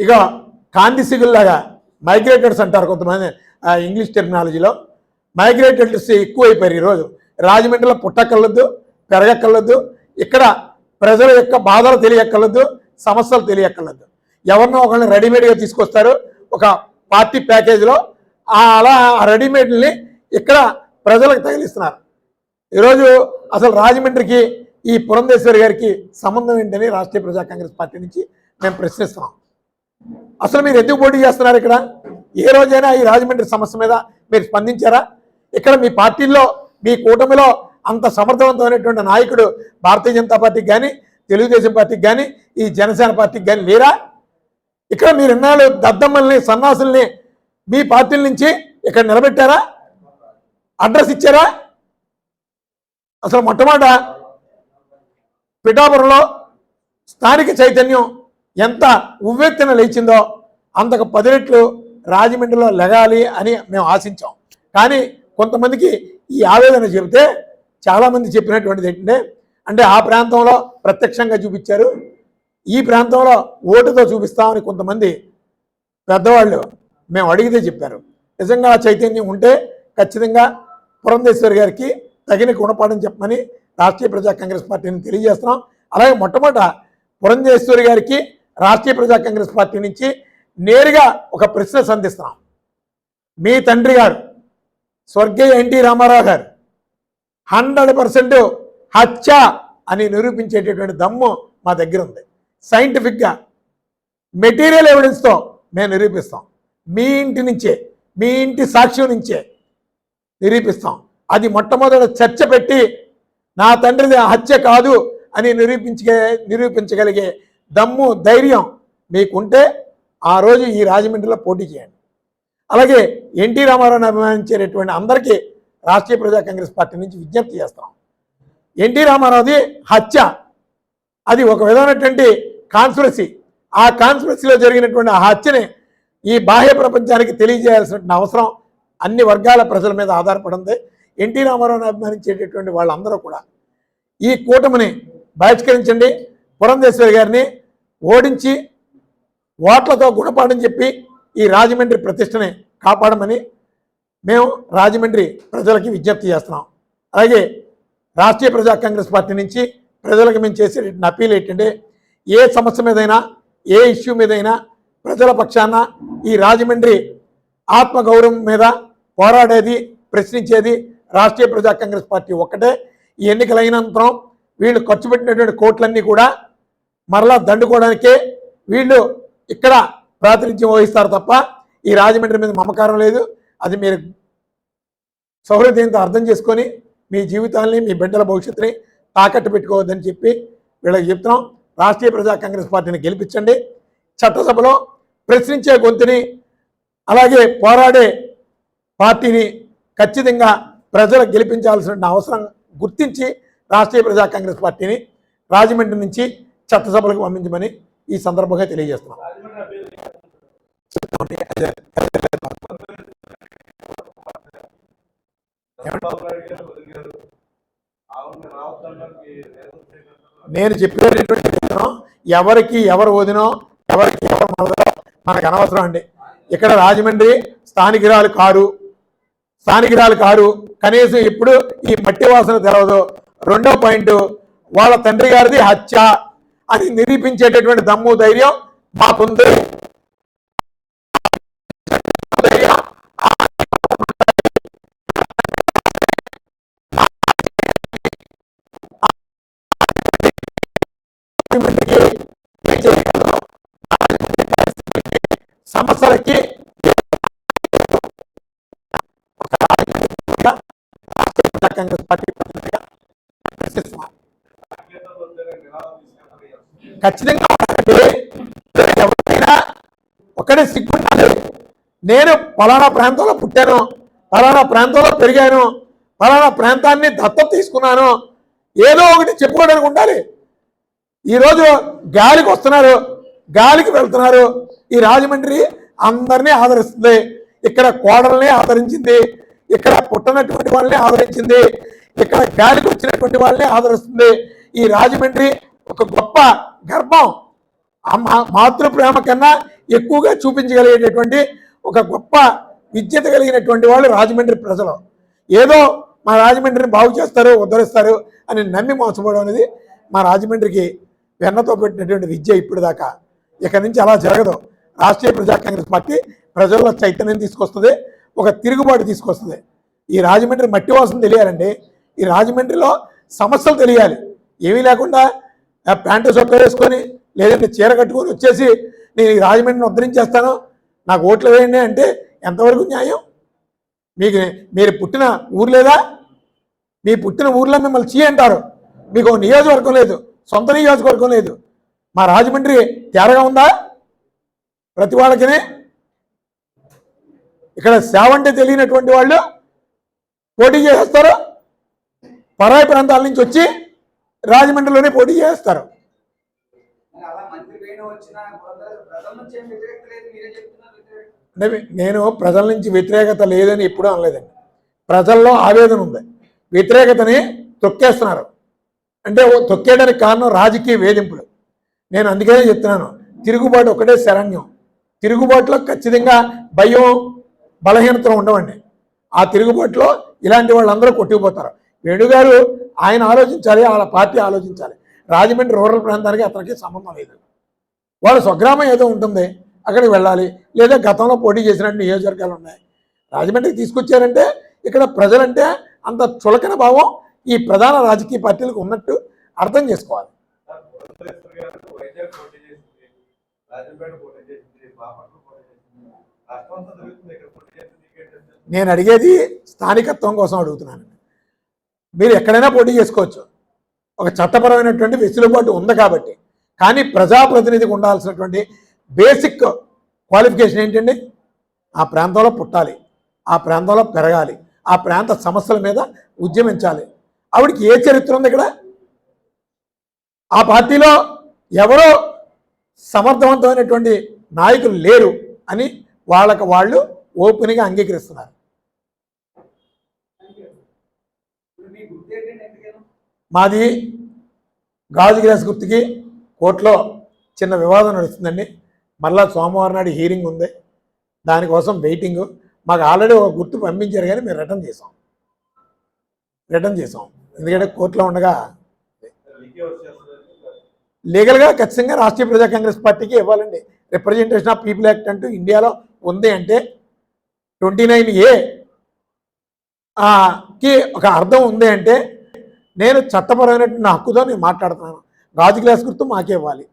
ఇక కాంతి సిగుల్లాగా మైగ్రేటర్స్ అంటారు కొంతమంది ఆ, ఇంగ్లీష్ టెక్నాలజీలో మైగ్రేటర్స్ ఎక్కువైపోయారు ఈరోజు రాజమండ్రిలో పుట్టక్కర్లొద్దు పెరగక్కర్లొద్దు ఇక్కడ ప్రజల యొక్క బాధలు తెలియక్కర్లొద్దు సమస్యలు తెలియక్కర్లొద్దు ఎవరినో ఒకరిని రెడీమేడ్గా తీసుకొస్తారు. ఒక పార్టీ ప్యాకేజీలో అలా ఆ రెడీమేడ్ని ఇక్కడ ప్రజలకు తగిలిస్తున్నారు. ఈరోజు అసలు రాజమండ్రికి ఈ పురంధేశ్వరి గారికి సంబంధం ఏంటని రాష్ట్రీయ ప్రజా కాంగ్రెస్ పార్టీ నుంచి మేము ప్రశ్నిస్తున్నాం. అసలు మీరు ఎందుకు పోటీ చేస్తున్నారు ఇక్కడ? ఏ రోజైనా ఈ రాజమండ్రి సమస్య మీద మీరు స్పందించారా? ఇక్కడ మీ పార్టీల్లో మీ కూటమిలో అంత సమర్థవంతమైనటువంటి నాయకుడు భారతీయ జనతా పార్టీకి కానీ తెలుగుదేశం పార్టీకి కానీ ఈ జనసేన పార్టీకి కానీ లేరా? ఇక్కడ మీరు ఇన్నాళ్ళు దద్దమ్మల్ని సన్నాసుల్ని మీ పార్టీల నుంచి ఇక్కడ నిలబెట్టారా? అడ్రస్ ఇచ్చారా? అసలు మొట్టమొదట పిఠాపురంలో స్థానిక చైతన్యం ఎంత ఉవ్వెత్తున లేచిందో అంతకు పది రెట్లు రాజమండ్రిలో లెగాలి అని మేము ఆశించాం. కానీ కొంతమందికి ఈ ఆవేదన చెబితే చాలామంది చెప్పినటువంటిది ఏంటంటే అంటే ఆ ప్రాంతంలో ప్రత్యక్షంగా చూపించారు ఈ ప్రాంతంలో ఓటుతో చూపిస్తామని కొంతమంది పెద్దవాళ్ళు మేము అడిగితే చెప్పారు. నిజంగా చైతన్యం ఉంటే ఖచ్చితంగా పురంధేశ్వరి గారికి తగిన గుణపాఠం చెప్పమని రాష్ట్రీయ ప్రజా కాంగ్రెస్ పార్టీని తెలియజేస్తున్నాం. అలాగే మొట్టమొదట పురంధేశ్వరి గారికి రాష్ట్రీయ ప్రజా కాంగ్రెస్ పార్టీ నుంచి నేరుగా ఒక ప్రశ్న సంధిస్తున్నాం. మీ తండ్రి గారు స్వర్గీయ ఎన్టీ రామారావు గారు హండ్రెడ్ పర్సెంట్ హత్య అని నిరూపించేటటువంటి దమ్ము మా దగ్గర ఉంది. సైంటిఫిక్గా మెటీరియల్ ఎవిడెన్స్తో మేము నిరూపిస్తాం. మీ ఇంటి నుంచే మీ ఇంటి సాక్ష్యం నుంచే నిరూపిస్తాం. అది మొట్టమొదట చర్చ పెట్టి నా తండ్రిది హత్య కాదు అని నిరూపించే నిరూపించగలిగే దమ్ము ధైర్యం మీకుంటే ఆ రోజు ఈ రాజమండ్రిలో పోటీ చేయండి. అలాగే ఎన్టీ రామారావుని అభిమానించేటటువంటి అందరికీ రాష్ట్రీయ ప్రజా కాంగ్రెస్ పార్టీ నుంచి విజ్ఞప్తి చేస్తాం. ఎన్టీ రామారావుది హత్య. అది ఒక విధమైనటువంటి కాన్స్పిరసీ ఆ కాన్స్పిరసీలో జరిగినటువంటి ఆ హత్యని ఈ బాహ్య ప్రపంచానికి తెలియజేయాల్సిన అవసరం అన్ని వర్గాల ప్రజల మీద ఆధారపడింది. ఎన్టీ రామారావుని అభిమానించేటటువంటి వాళ్ళందరూ కూడా ఈ కూటమిని బహిష్కరించండి. పురంధేశ్వరి గారిని ఓడించి ఓట్లతో గుణపాఠం చెప్పి ఈ రాజమండ్రి ప్రతిష్టని కాపాడమని మేము రాజమండ్రి ప్రజలకి విజ్ఞప్తి చేస్తున్నాం. అలాగే రాష్ట్రీయ ప్రజా కాంగ్రెస్ పార్టీ నుంచి ప్రజలకు మేము చేసే అప్పీల్ ఏంటంటే ఏ సమస్య మీదైనా ఏ ఇష్యూ మీదైనా ప్రజల పక్షాన ఈ రాజమండ్రి ఆత్మగౌరవం మీద పోరాడేది ప్రశ్నించేది రాష్ట్రీయ ప్రజా కాంగ్రెస్ పార్టీ ఒక్కటే. ఈ ఎన్నికలైనంతరం వీళ్ళు ఖర్చు పెట్టినటువంటి కోట్లన్నీ కూడా మరలా దండుకోవడానికే వీళ్ళు ఇక్కడ ప్రాతినిధ్యం వహిస్తారు తప్ప ఈ రాజమండ్రి మీద మమకారం లేదు. అది మీరు సౌహృదయంతో అర్థం చేసుకొని మీ జీవితాల్ని మీ బిడ్డల భవిష్యత్తుని తాకట్టు పెట్టుకోవద్దని చెప్పి వీళ్ళకి చెప్తున్నాం. రాష్ట్రీయ ప్రజా కాంగ్రెస్ పార్టీని గెలిపించండి. చట్టసభలో ప్రశ్నించే గొంతుని అలాగే పోరాడే పార్టీని ఖచ్చితంగా ప్రజలకు గెలిపించాల్సిన అవసరం గుర్తించి రాష్ట్రీయ ప్రజా కాంగ్రెస్ పార్టీని రాజమండ్రి నుంచి చట్టసభలకు పంపించమని ఈ సందర్భంగా తెలియజేస్తున్నాం. నేను చెప్పేటటువంటి విధానం ఎవరికి ఎవరు వదినో ఎవరికి ఎవరు మనదో మనకు అనవసరం అండి. ఇక్కడ రాజమండ్రి స్థానికురాలు కారు స్థానికురాలు కారు కనీసం ఇప్పుడు ఈ మట్టి వాసన తెలవదు. రెండో పాయింట్ వాళ్ళ తండ్రి గారిది హత్య. అని నిరూపించేటటువంటి దమ్ము ధైర్యం మాకుంది. సమస్యలకి పార్టీ ప్రతినిధిగా ప్రశ్నిస్తున్నాం ఖచ్చితంగా ఉండాలండి. ఎవరైనా ఒకటే సిగ్గుండాలి నేను పలానా ప్రాంతంలో పుట్టాను పలానా ప్రాంతంలో పెరిగాను పలానా ప్రాంతాన్ని దత్తత తీసుకున్నాను ఏదో ఒకటి చెప్పుకోవడానికి ఉండాలి. ఈరోజు గాలికి వస్తున్నారు గాలికి వెళ్తున్నారు. ఈ రాజమండ్రి అందరినీ ఆదరిస్తుంది. ఇక్కడ కోడల్ని ఆదరించింది ఇక్కడ పుట్టనటువంటి వాళ్ళని ఆదరించింది ఇక్కడ గాలికి వచ్చినటువంటి వాళ్ళని ఆదరిస్తుంది. ఈ రాజమండ్రి ఒక గొప్ప గర్భం. మాతృ ప్రేమ కన్నా ఎక్కువగా చూపించగలిగేటటువంటి ఒక గొప్ప విద్యత కలిగినటువంటి వాళ్ళు రాజమండ్రి ప్రజలు. ఏదో మా రాజమండ్రిని బాగు చేస్తారు ఉద్ధరిస్తారు అని నమ్మి మోసపోవడం అనేది మా రాజమండ్రికి వెన్నతో పెట్టినటువంటి విద్య ఇప్పుడు దాకా ఇక నుంచి అలా జరగదు. రాష్ట్రీయ ప్రజా కాంగ్రెస్ పార్టీ ప్రజల్లో చైతన్యం తీసుకొస్తుంది ఒక తిరుగుబాటు తీసుకొస్తుంది. ఈ రాజమండ్రి మట్టి వాసన తెలియాలండి. ఈ రాజమండ్రిలో సమస్యలు తెలియాలి. ఏమీ లేకుండా ఆ ప్యాంటు సొక్క వేసుకొని లేదంటే చీర కట్టుకొని వచ్చేసి నేను ఈ రాజమండ్రిని ఉద్ధరించేస్తాను. నాకు ఓట్లు వేయండి అంటే ఎంతవరకు న్యాయం? మీకు మీరు పుట్టిన ఊరు లేదా? మీ పుట్టిన ఊర్లో మిమ్మల్ని చీ అంటారు. మీకు నియోజకవర్గం లేదు సొంత నియోజకవర్గం లేదు. మా రాజమండ్రి తేరగా ఉందా? ప్రతి వాళ్ళకినే? ఇక్కడ సేవ అంటే తెలియనటువంటి వాళ్ళు పోటీ చేసేస్తారు. పరాయి ప్రాంతాల నుంచి వచ్చి రాజమండ్రిలోనే పోటీ చేస్తారు. నేను ప్రజల నుంచి వ్యతిరేకత లేదని ఎప్పుడూ అనలేదండి. ప్రజల్లో ఆవేదన ఉంది. వ్యతిరేకతని తొక్కేస్తున్నారు. అంటే తొక్కేయడానికి కారణం రాజకీయ వేధింపులు. నేను అందుకనే చెప్తున్నాను. తిరుగుబాటు ఒకటే శరణ్యం. తిరుగుబాటులో ఖచ్చితంగా భయం బలహీనత ఉండవండి. ఆ తిరుగుబాటులో ఇలాంటి వాళ్ళందరూ కొట్టుకుపోతారు. వేణుగారు ఆయన ఆలోచించాలి వాళ్ళ పార్టీ ఆలోచించాలి. రాజమండ్రి రూరల్ ప్రాంతానికి అతనికి సంబంధం లేదు. వాళ్ళ స్వగ్రామం ఏదో ఉంటుంది అక్కడికి వెళ్ళాలి. లేదా గతంలో పోటీ చేసినట్టు నియోజకవర్గాలు ఉన్నాయి. రాజమండ్రికి తీసుకొచ్చారంటే ఇక్కడ ప్రజలంటే అంత చులకన భావం ఈ ప్రధాన రాజకీయ పార్టీలకు ఉన్నట్టు అర్థం చేసుకోవాలి. నేను అడిగేది స్థానికత్వం కోసం అడుగుతున్నాను. మీరు ఎక్కడైనా పోటీ చేసుకోవచ్చు. ఒక చట్టపరమైనటువంటి వెసులుబాటు ఉంది కాబట్టి. కానీ ప్రజాప్రతినిధికి ఉండాల్సినటువంటి బేసిక్ క్వాలిఫికేషన్ ఏంటండి? ఆ ప్రాంతంలో పుట్టాలి. ఆ ప్రాంతంలో పెరగాలి. ఆ ప్రాంత సమస్యల మీద ఉద్యమించాలి. ఆవిడకి ఏ చరిత్ర ఉంది ఇక్కడ? ఆ పార్టీలో ఎవరో సమర్థవంతమైనటువంటి నాయకులు లేరు అని వాళ్ళకు వాళ్ళు ఓపెన్గా అంగీకరిస్తున్నారు ఇప్పుడు మీ గుర్తు ఏంటంటే ఎందుకైనా మాది గాజు గ్లాస్ గుర్తుకి కోర్టులో చిన్న వివాదం నడుస్తుందండి. మళ్ళా సోమవారం నాడు హీరింగ్ ఉంది. దానికోసం వెయిటింగ్. మాకు ఆల్రెడీ ఒక గుర్తు పంపించారు కానీ మేము రిటర్న్ చేసాం రిటర్న్ చేసాం ఎందుకంటే కోర్టులో ఉండగా లీగల్గా ఖచ్చితంగా రాష్ట్రీయ ప్రజా కాంగ్రెస్ పార్టీకి ఇవ్వాలండి. రిప్రజెంటేషన్ ఆఫ్ పీపుల్ యాక్ట్ అంటూ ఇండియాలో ఉంది అంటే ట్వంటీ నైన్ ఏ కి ఒక అర్థం ఉంది అంటే నేను చట్టపరమైనటువంటి నా హక్కుతో నేను మాట్లాడుతున్నాను. గాజు గ్లాస్ గుర్తు మాకే ఇవ్వాలి.